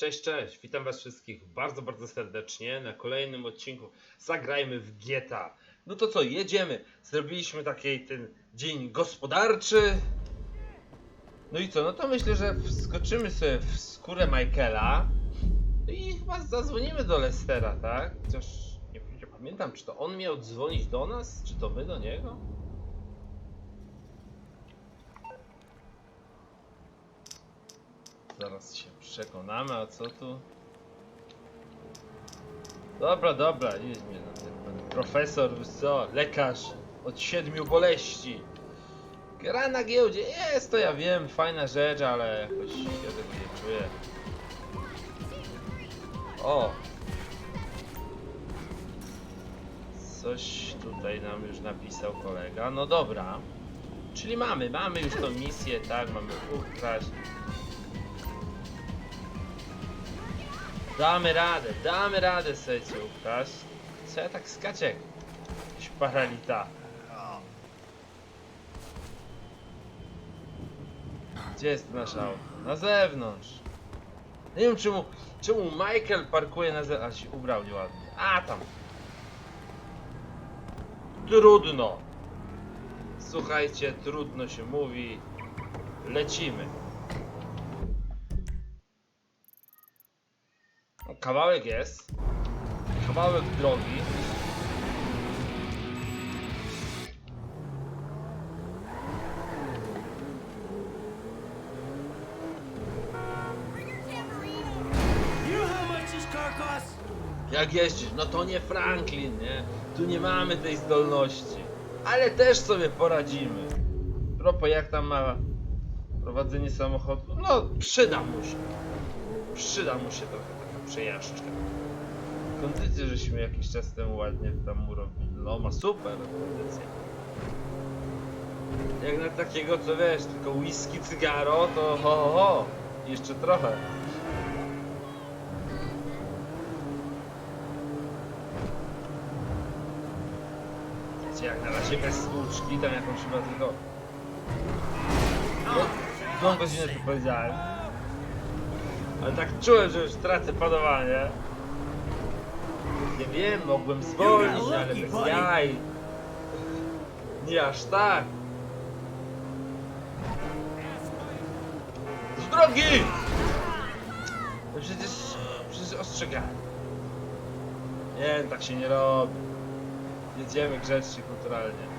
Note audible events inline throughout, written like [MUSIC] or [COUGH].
Cześć, cześć, witam was wszystkich bardzo, bardzo serdecznie na kolejnym odcinku Zagrajmy w GTA. No to co, jedziemy. Zrobiliśmy taki ten dzień gospodarczy. No i co, no to myślę, że wskoczymy sobie w skórę Michaela i chyba zadzwonimy do Lestera, tak? Chociaż nie pamiętam, czy to on miał dzwonić do nas, czy to my do niego? Zaraz się przekonamy, a co tu? Dobra, dobra, nie mnie no, ten profesor, co, lekarz od siedmiu boleści. Gra na giełdzie, jest to ja wiem, fajna rzecz, ale jakoś ja tego nie czuję. O! Coś tutaj nam już napisał kolega, no dobra. Czyli mamy, mamy już tą misję, tak, mamy ukraść. Damy radę, damy radę sobie cię ukraść. Co ja tak skaczę? jak Jakiś paralita. Gdzie jest nasz auto? Na zewnątrz. Nie wiem czemu, czemu Michael parkuje na zewnątrz. A się ubrał nieładnie. A tam. Trudno. Słuchajcie, trudno się mówi. Lecimy. Kawałek jest. Kawałek drogi. Jak jeździsz? No to nie Franklin, nie? Tu nie mamy tej zdolności. Ale też sobie poradzimy. Propos, jak tam ma prowadzenie samochodu? No, przyda mu się. Przyda mu się trochę taka przejażdżka. Kondycję żeśmy jakiś czas temu ładnie tam mu robili. No, ma super kondycję. Jak na takiego, co wiesz, tylko whisky, cygaro, to ho, ho, ho. Jeszcze trochę. Wiecie, jak na razie bez stłuczki, tam jakąś chyba tylko... No, Złą godzinę to powiedziałem. Ale tak czułem, że już tracę panowanie. Nie wiem, mogłem zwolnić, ale bez jaj. Nie aż tak. Z drogi! No przecież, przecież ostrzegałem. Nie, tak się nie robi. Jedziemy grzecznie, kulturalnie.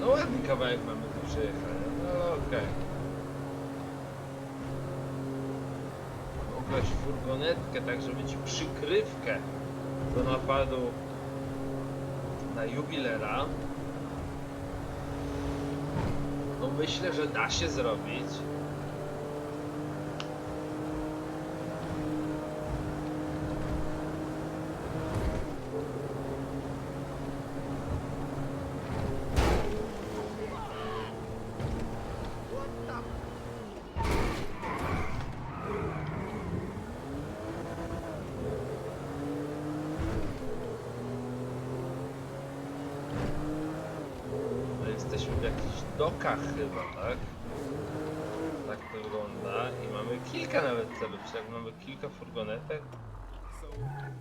No ładny kawałek mamy tu przejechania, no okej. Ograć furgonetkę, tak żeby ci przykrywkę do napadu na jubilera. No myślę, że da się zrobić. No jesteśmy w jakichś dokach chyba, tak? Tak to wygląda i mamy kilka czy jak mamy kilka furgonetek? So,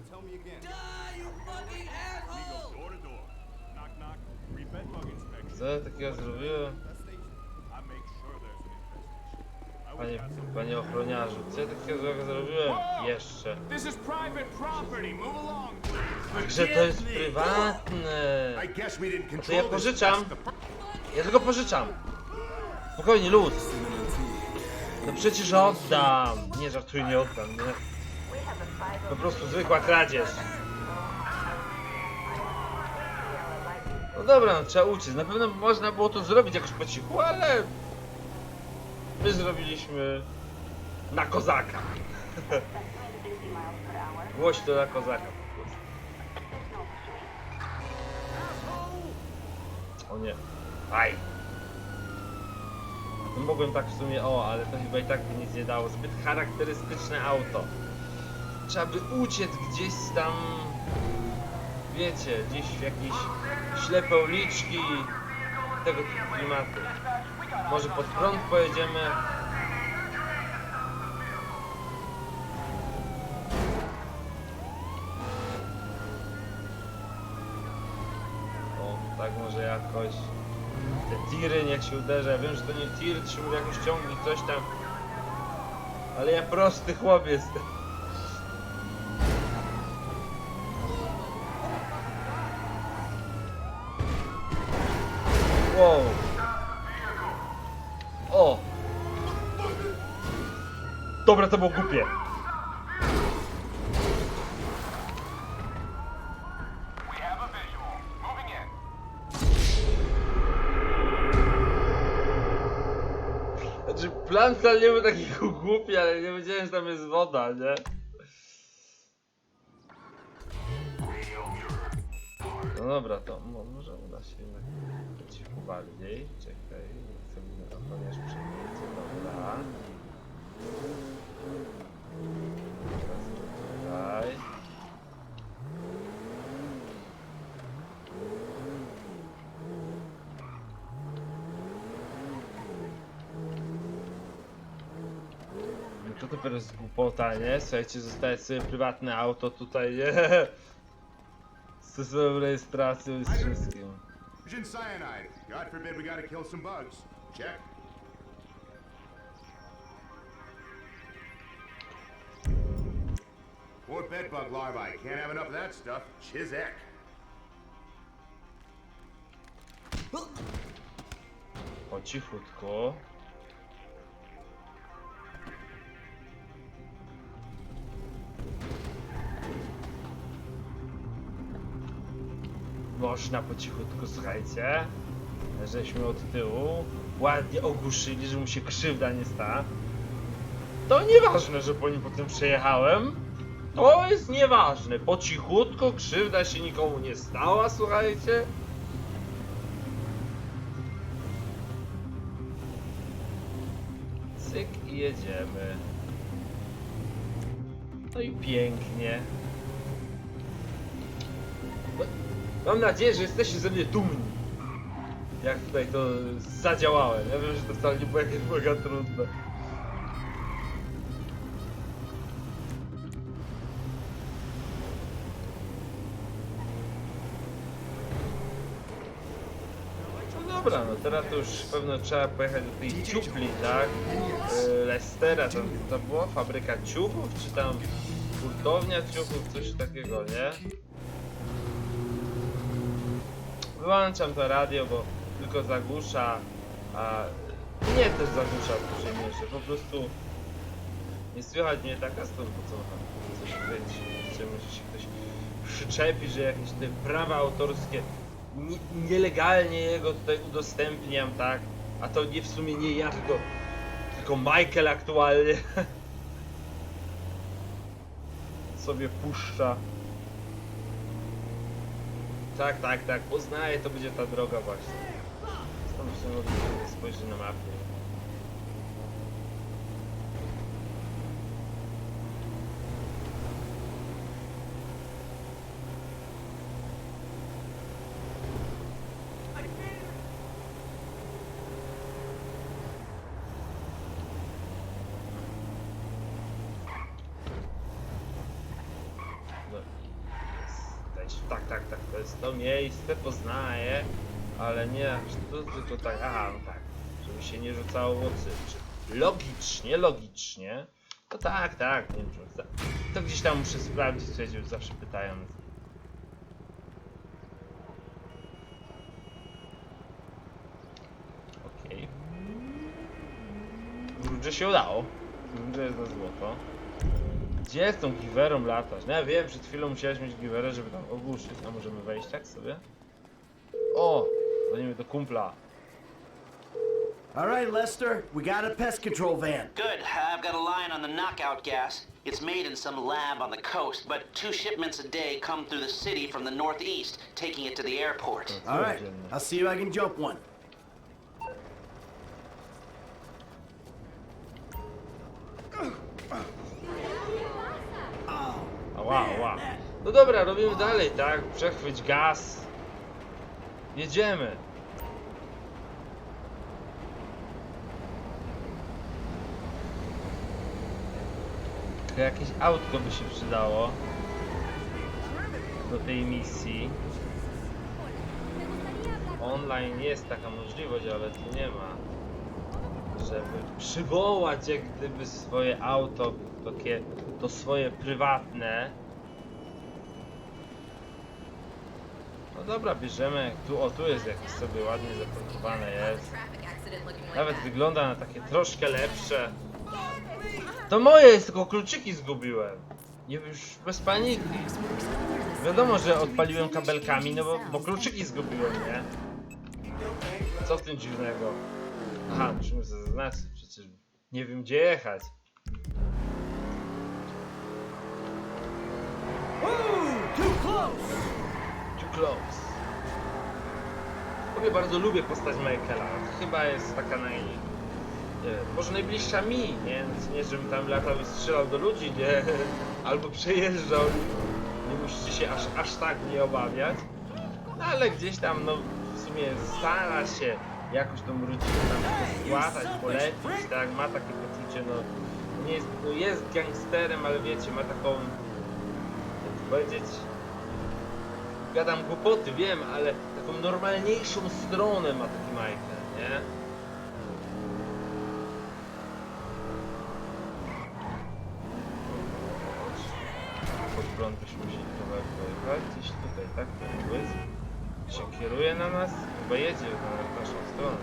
tell me again. Die, you fucking asshole! Door to door. Knock knock. Free bed bug inspection. Co ja takiego zrobiłem? That station. I make sure there's an infestation. I Panie, would have some. panie ochroniarzu, co ja takiego złego zrobiłem? Jeszcze. This is private property. Move along. Że to jest prywatne. I guess we didn't To control ja this. pożyczam. Ja tego pożyczam. Spokojnie, luz. No przecież oddam. Nie żartuj, nie oddam, nie. Po prostu zwykła kradzież. No dobra, no trzeba uciec. Na pewno można było to zrobić jakoś po cichu, ale... My zrobiliśmy... Na kozaka. [LAUGHS] Głośno na kozaka. O nie. Aj. No mogłem tak w sumie, o, ale to chyba i tak by nic nie dało. Zbyt charakterystyczne auto. Trzeba by uciec gdzieś tam, wiecie, gdzieś w jakieś ślepe uliczki, tego typu klimaty. Może pod prąd pojedziemy. O, tak może jakoś. Tiry niech się uderza. Wiem, że to nie tir, trzeba jakoś ciągnie coś tam. Ale ja prosty chłop jestem. Wow. O! Dobra, to było głupie. Plan wcale nie był taki [LAUGHS] głupi, ale nie wiedziałem, że tam jest woda, nie? No dobra, to mo- może uda się jednak cicho bardziej. Czekaj, nie chcę mi ochroniarz przyjęcie, dobra. Teraz tutaj. Dopiero jest głupota, nie? Słuchajcie, zostaje sobie prywatne auto tutaj, nie? [LAUGHS] Z rejestracją z wszystkim. Fusion cyanide. God forbid we gotta kill some bugs. Check. More bedbug larvae. Can't have enough of that stuff. Chizek. Po cichutku. Można po cichutku, słuchajcie. Żeśmy od tyłu ładnie ogłuszyli, że mu się krzywda nie stała. To nieważne, że po nim potem przejechałem. To jest nieważne. Po cichutku krzywda się nikomu nie stała, słuchajcie. Cyk i jedziemy. No i pięknie. Mam nadzieję, że jesteście ze mnie dumni. Jak tutaj to zadziałałem. Ja wiem, że to wcale nie było jakieś mega trudne. No dobra, no teraz to już pewno trzeba pojechać do tej ciupli, tak? E, Lestera, tam to była fabryka ciuchów, czy tam hurtownia ciuchów, coś takiego, nie? Wyłączam to radio, bo tylko zagłusza, a nie też zagłusza w dużej mierze, po prostu nie słychać mnie tak, a stąd co tam coś kręci, że może się ktoś przyczepi, że jakieś te prawa autorskie nie, nielegalnie jego tutaj udostępniam, tak? A to nie w sumie nie ja, tylko, tylko Michael aktualnie [LAUGHS] sobie puszcza. Tak, tak, tak, poznaję, to będzie ta droga właśnie. Stąd odwrócenie spojrzy na mapie. No, jest, tak, tak, tak, to jest to miejsce, poznaję, ale nie, tu tylko tak, no tak, żeby się nie rzucało w oczy. Czy Logicznie, logicznie, to tak, tak, nie wiem, to, to gdzieś tam muszę sprawdzić, już zawsze pytają. Okej. Okay. Że się udało. Że jest na złoto. Gdzie z tą giwerą latasz? No ja wiem, przed chwilą musiałeś mieć giwerę, żeby tam ogłuszyć. A możemy wejść tak sobie? O! Dzwonimy do kumpla. All right, Lester, we got a pest control van. Good. I've got a line on the knockout gas. It's made in some lab on the coast, but two shipments a day come through the city from the northeast, taking it to the airport. All right, I'll see if I can jump one. Ała, ała. No dobra, robimy dalej, tak? Przechwyć gaz. Jedziemy. Jakieś autko by się przydało do tej misji. Online jest taka możliwość, ale tu nie ma. Żeby przywołać jak gdyby swoje auto, takie to swoje prywatne. No dobra, bierzemy. Tu, o, tu jest jakieś sobie ładnie zaparkowane jest. Nawet wygląda na takie troszkę lepsze. To moje jest, tylko kluczyki zgubiłem. Nie już bez paniki. Wiadomo, że odpaliłem kabelkami, no bo, bo kluczyki zgubiłem, nie? Co w tym dziwnego? Aha, musimy zaznaczyć, przecież nie wiem gdzie jechać. Too close! Too close. Ogóle bardzo lubię postać Michaela. Chyba jest taka naj... Nie wiem, może najbliższa mi, nie? Nie, żebym tam latał i strzelał do ludzi, nie? [LAUGHS] Albo przejeżdżał. Nie musicie się aż, aż tak nie obawiać. No ale gdzieś tam, no w sumie stara się jakoś tą rodzinę tam spłatać, polepić, tak? Ma takie poczucie, no... Nie jest, no jest gangsterem, ale wiecie, ma taką... Jak powiedzieć gadam głupoty, wiem, ale taką normalniejszą stronę ma taki Michael, nie? Prąd byśmy musieli kawałek pojechać, gdzieś tutaj, tak? Ten błysk się kieruje na nas, chyba jedzie na naszą stronę.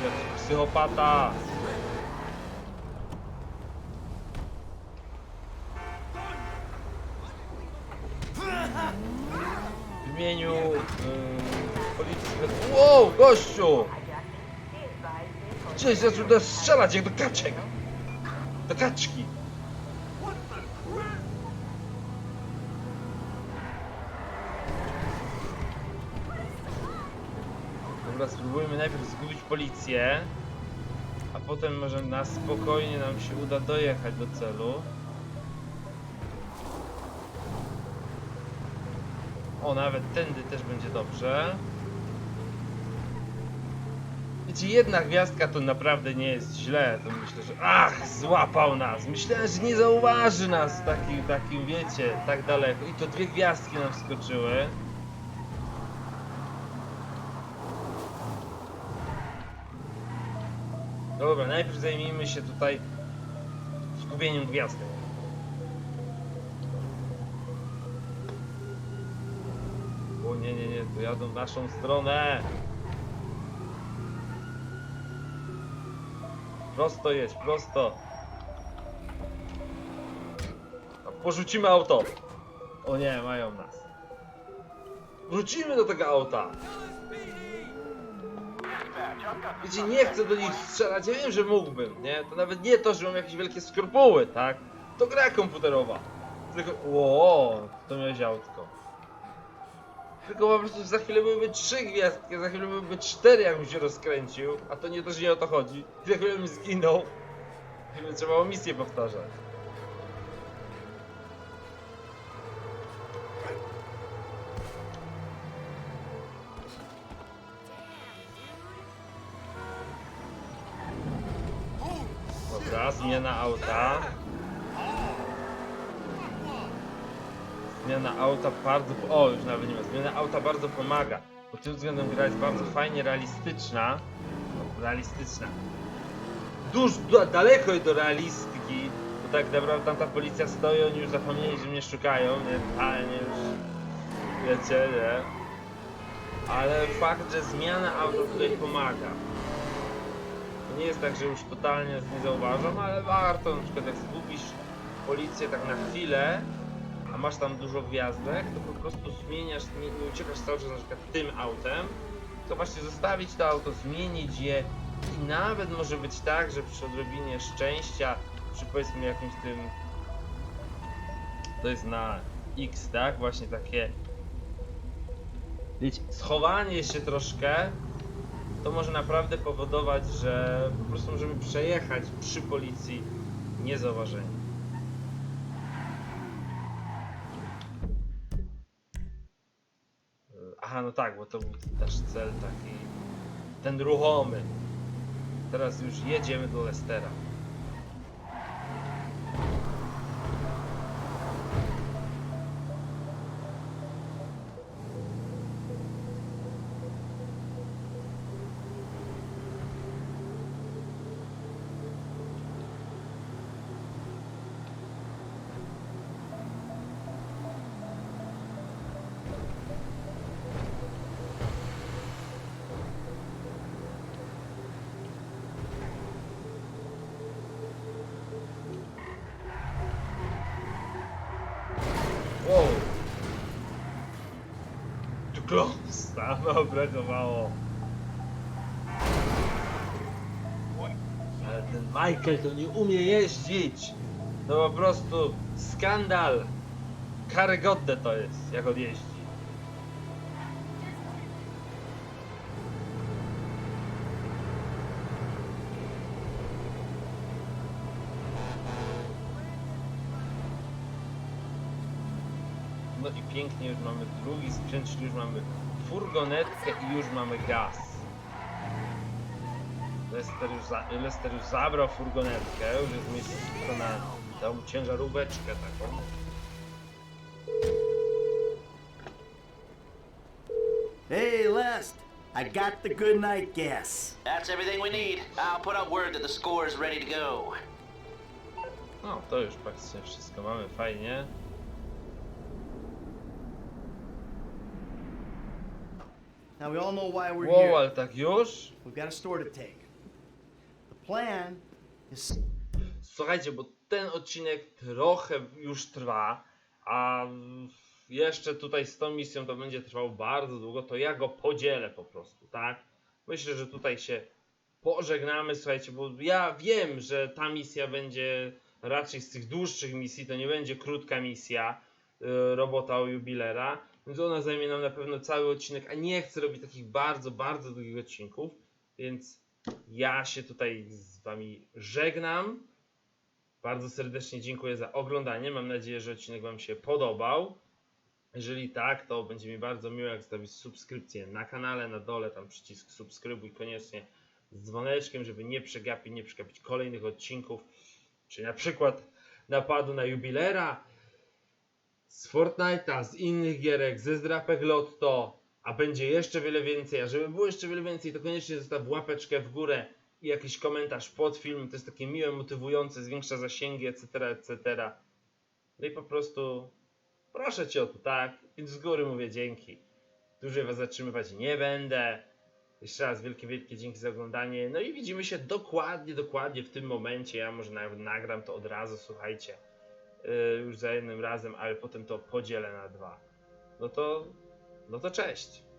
To jakiś psychopata! w imieniu yy, policji. Wow, gościu! Gdzieś zaczął strzelać jak do kaczek! Do kaczki! Dobra, spróbujmy najpierw zgubić policję, a potem może na spokojnie nam się uda dojechać do celu. O, nawet tędy też będzie dobrze. Wiecie, jedna gwiazdka to naprawdę nie jest źle. To myślę, że ach, złapał nas. Myślałem, że nie zauważy nas takim, takim, wiecie, tak daleko. I to dwie gwiazdki nam wskoczyły. Dobra, najpierw zajmijmy się tutaj zgubieniem gwiazdek. O nie, nie, nie, to jadą w naszą stronę. Prosto jedź, prosto. Porzucimy auto. O nie, mają nas. Wrócimy do tego auta. Wiecie, nie chcę do nich strzelać, ja wiem, że mógłbym, nie? To nawet nie to, że mam jakieś wielkie skrupuły, tak? To gra komputerowa. Tylko, ło, to miałeś autko. Tylko po prostu za chwilę byłyby trzy gwiazdki, za chwilę byłyby cztery, jakbym się rozkręcił. A to nie też nie o to chodzi. Za chwilę bym zginął. I trzeba było misję powtarzać. Zmiana auta. Zmiana auta bardzo... O, już nawet nie ma. Zmiana auta bardzo pomaga. Pod tym względem gra jest bardzo fajnie realistyczna. No, realistyczna. Duż, da, daleko do realistki. Bo tak naprawdę tam ta policja stoi, oni już zapomnieli, że mnie szukają, nie już... Wiecie, nie? Ale fakt, że zmiana auta tutaj pomaga. To nie jest tak, że już totalnie nas nie zauważam, ale warto na przykład jak zgubisz policję tak na chwilę, a masz tam dużo gwiazdek, to po prostu zmieniasz, nie, nie uciekasz cały czas na przykład tym autem, to właśnie zostawić to auto, zmienić je i nawet może być tak, że przy odrobinie szczęścia, przy powiedzmy jakimś tym, to jest na X, tak? Właśnie takie, schowanie się troszkę, to może naprawdę powodować, że po prostu możemy przejechać przy policji niezauważeni. Aha, no tak, bo to był też cel taki, ten ruchomy. Teraz już jedziemy do Lestera. Kląsa, no brakowało. Ale ten Michael to nie umie jeździć. To po prostu skandal. Karygodne to jest, jak on jeździ. No i pięknie już mamy drugi sprzęt, czyli już mamy furgonetkę i już mamy gaz. Lester już, za, Lester już zabrał furgonetkę, już jest miejsce na tą ciężaróweczkę taką. Hey, Lest, I got the good night gas. That's everything we need. I'll put up word that the score is ready to go. No, to już praktycznie wszystko mamy, fajnie. Now we all know why we're Wow, here. tak już? We've got a store to take. The plan is Słuchajcie, bo ten odcinek trochę już trwa, a jeszcze tutaj z tą misją to będzie trwał bardzo długo, to ja go podzielę po prostu, tak? Myślę, że tutaj się pożegnamy, słuchajcie, bo ja wiem, że ta misja będzie raczej z tych dłuższych misji, to nie będzie krótka misja y, robota o jubilera, więc ona zajmie nam na pewno cały odcinek, a nie chcę robić takich bardzo, bardzo długich odcinków, więc ja się tutaj z wami żegnam. Bardzo serdecznie dziękuję za oglądanie. Mam nadzieję, że odcinek Wam się podobał. Jeżeli tak, to będzie mi bardzo miło, jak zostawić subskrypcję na kanale, na dole tam przycisk subskrybuj koniecznie z dzwoneczkiem, żeby nie przegapić, nie przegapić kolejnych odcinków, czy na przykład napadu na jubilera z Fortnite'a, z innych gierek, ze zdrapek Lotto, a będzie jeszcze wiele więcej, a żeby było jeszcze wiele więcej, to koniecznie zostaw łapeczkę w górę i jakiś komentarz pod filmem, to jest takie miłe, motywujące, zwiększa zasięgi, etc., etc. No i po prostu proszę Cię o to, tak? Więc z góry mówię dzięki. Dłużej Was zatrzymywać nie będę. Jeszcze raz wielkie, wielkie dzięki za oglądanie. No i widzimy się dokładnie, dokładnie w tym momencie. Ja może nagram to od razu, słuchajcie. Yy, już za jednym razem, ale potem to podzielę na dwa. No to, no to cześć.